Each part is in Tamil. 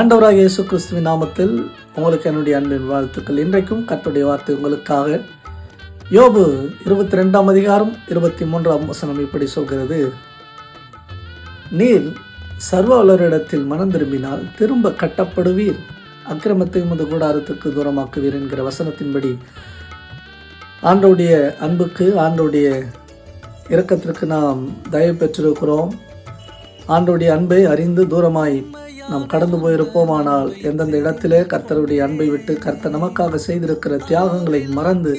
ஆண்டவராக இயேசு கிறிஸ்துவின் நாமத்தில் உங்களுக்கு என்னுடைய அன்பின் வாழ்த்துக்கள். இன்றைக்கும் கத்துடைய வார்த்தை உங்களுக்காக. யோபு இருபத்தி ரெண்டாம் அதிகாரம் இருபத்தி மூன்றாம் வசனம் இப்படி சொல்கிறது. நீர் சர்வ வல்லரிடத்தில் மனம் திரும்பினால் திரும்ப கட்டப்படுவீர். அக்கிரமத்தை முது கூடாரத்துக்கு தூரமாக்குவீர் என்கிற வசனத்தின்படி ஆண்டோடைய அன்புக்கு ஆண்டோடைய இரக்கத்திற்கு நாம் தயவு பெற்றிருக்கிறோம். ஆண்டோடைய அன்பை அறிந்து தூரமாய் நாம் கடந்து போயிருப்போமானால் எந்தெந்த இடத்திலே கர்த்தருடைய அன்பை விட்டு கர்த்தர் நமக்காக செய்திருக்கிற தியாகங்களை மறந்து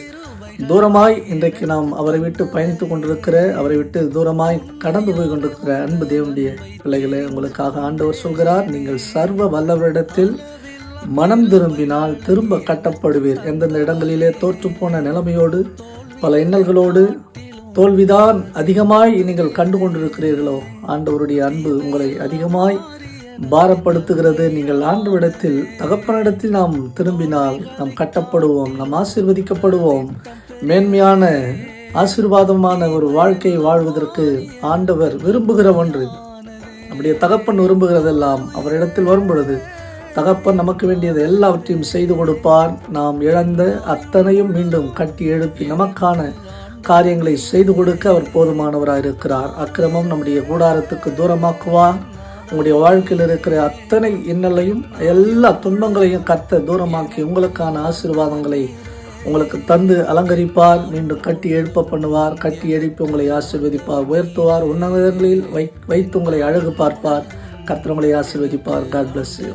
தூரமாய் இன்றைக்கு நாம் அவரை விட்டு பயணித்து கொண்டிருக்கிற அவரை விட்டு தூரமாய் கடந்து போய் கொண்டிருக்கிற அன்பு தேவனுடைய பிள்ளைகளை உங்களுக்காக ஆண்டவர் சொல்கிறார் நீங்கள் சர்வ வல்லவரிடத்தில் மனம் திரும்பினால் திரும்ப கட்டப்படுவீர். எந்தெந்த இடங்களிலே தோற்றுப்போன நிலைமையோடு பல இன்னல்களோடு தோல்விதான் அதிகமாய் நீங்கள் கண்டு கொண்டிருக்கிறீர்களோ ஆண்டவருடைய அன்பு உங்களை அதிகமாய் பாரப்படுத்துகிறது. நீங்கள் ஆண்டவிடத்தில் தகப்பனிடத்தில் நாம் திரும்பினால் நாம் கட்டப்படுவோம் நாம் ஆசீர்வதிக்கப்படுவோம். மேன்மையான ஆசீர்வாதமான ஒரு வாழ்க்கையை வாழ்வதற்கு ஆண்டவர் விரும்புகிற ஒன்று. நம்முடைய தகப்பன் விரும்புகிறதெல்லாம் அவரிடத்தில் வரும் பொழுது தகப்பன் நமக்கு வேண்டியது எல்லாவற்றையும் செய்து கொடுப்பார். நாம் இழந்த அத்தனையும் மீண்டும் கட்டி எழுப்பி நமக்கான காரியங்களை செய்து கொடுக்க அவர் போதுமானவராக இருக்கிறார் அக்கிரமம் நம்முடைய கூடாரத்துக்கு தூரமாக்குவார். உங்களுடைய வாழ்க்கையில் இருக்கிற அத்தனை இன்னலையும் எல்லா துன்பங்களையும் கத்த தூரமாக்கி உங்களுக்கான ஆசீர்வாதங்களை உங்களுக்கு தந்து அலங்கரிப்பார் மீண்டும் கட்டி எழுப்ப பண்ணுவார் கட்டி எழுப்பி உங்களை ஆசீர்வதிப்பார் உயர்த்துவார் உன்னதங்களில் வை வைத்து உங்களை அழகு பார்ப்பார். கர்த்தர் ஆசீர்வதிப்பார். God bless you